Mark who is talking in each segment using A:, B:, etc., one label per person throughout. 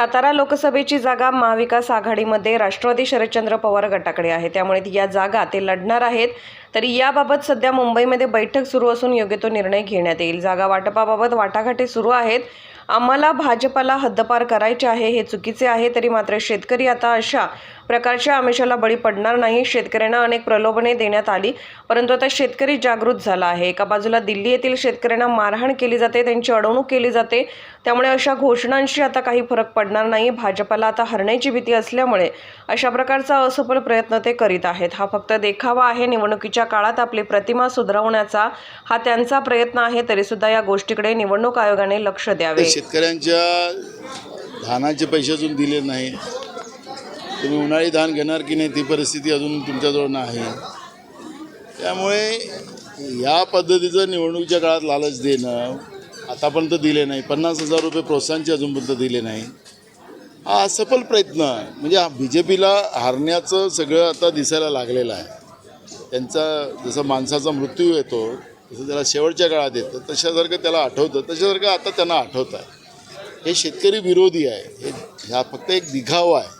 A: सातारा लोकसभेची जागा महाविकास आघाडीमध्ये राष्ट्रवादी शरदचंद्र पवार गटाकडे आहे. त्यामुळे या जागा ते लढणार आहेत. तरी याबाबत सध्या मुंबईमध्ये बैठक सुरू असून योग्य तो निर्णय घेण्यात येईल. जागा वाटपाबाबत वाटाघाटी सुरू आहेत. आम्हाला भाजपाला हद्दपार करायचे आहे हे चुकीचे आहे. तरी मात्र शेतकरी आता अशा प्रकारच्या आमिषाला बळी पडणार नाही. शेतकऱ्यांना अनेक प्रलोभने देण्यात आली. परंतु आता शेतकरी जागृत झाला आहे. एका बाजूला दिल्ली येथील शेतकऱ्यांना मारहाण केली जाते त्यांची अडवणूक केली जाते. त्यामुळे अशा घोषणांशी आता काही फरक पडणार नाही. भाजपाला आता हरण्याची भीती असल्यामुळे अशा प्रकारचा असफल प्रयत्न ते करीत आहेत. हा फक्त देखावा आहे. निवडणुकीच्या काळात आपली प्रतिमा सुधारवण्याचा हा त्यांचा प्रयत्न आहे. तरीसुद्धा या गोष्टीकडे निवडणूक आयोगाने लक्ष द्यावे.
B: शेतकऱ्यांच्या धानाचे पैसे अजून दिले नाही. तुम्ही उन्हाळी धान घेणार की नाही ती परिस्थिती अजून तुमच्याजवळ नाही. त्यामुळे या पद्धतीचं निवडणुकीच्या काळात लालच देणं आतापर्यंत दिले नाही. पन्नास हजार रुपये प्रोत्साहनचे अजूनपर्यंत दिले नाही. हा असफल प्रयत्न आहे. म्हणजे हा बी जे पीला हारण्याचं सगळं आता दिसायला लागलेलं आहे. त्यांचा जसं माणसाचा मृत्यू येतो तसं त्याला शेवटच्या काळात येतं. तशासारखं त्याला आठवतं. तशासारखं आता त्यांना आठवत आहे. हे शेतकरी विरोधी आहे. हे ह्या फक्त एक दिखावा आहे.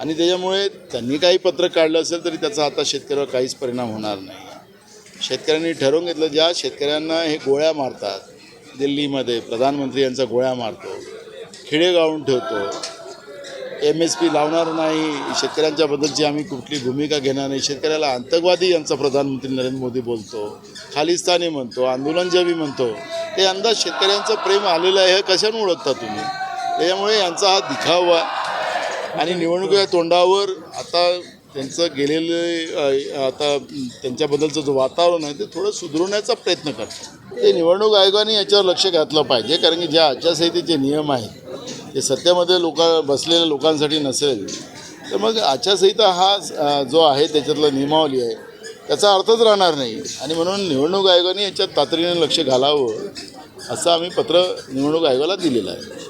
B: आणि त्याच्यामुळे त्यांनी काही पत्रक काढलं असेल तरी त्याचा आता शेतकऱ्यावर काहीच परिणाम होणार नाही. शेतकऱ्यांनी ठरवून घेतलं ज्या शेतकऱ्यांना हे गोळ्या मारतात दिल्लीमध्ये प्रधानमंत्री यांचा गोळ्या मारतो खिडे गाळून ठेवतो एम एस पी लावणार नाही शेतकऱ्यांच्याबद्दलची आम्ही कुठली भूमिका घेणार नाही. शेतकऱ्याला आतंकवादी यांचा प्रधानमंत्री नरेंद्र मोदी बोलतो खालिस्तानी म्हणतो आंदोलनजवी म्हणतो. ते अंदाज शेतकऱ्यांचं प्रेम आलेलं आहे हे कशाने ओळखता तुम्ही? त्याच्यामुळे यांचा हा दिखावा आणि निवडणुकीच्या तोंडावर आता त्यांचं गेलेलं आता त्यांच्याबद्दलचं जो वातावरण आहे ते थोडं सुधारण्याचा प्रयत्न करतात. ते निवडणूक आयोगाने याच्यावर लक्ष घातलं पाहिजे कारण की ज्या आचारसंहितेचे नियम आहेत ते सत्तेमध्ये लोक बसलेल्या लोकांसाठी नसेल तर मग आचारसंहिता हा जो आहे त्याच्यातला नियमावली आहे त्याचा अर्थच राहणार नाही. आणि म्हणून निवडणूक आयोगाने याच्यात तातडीने लक्ष घालावं असं आम्ही पत्र निवडणूक आयोगाला दिलेलं आहे.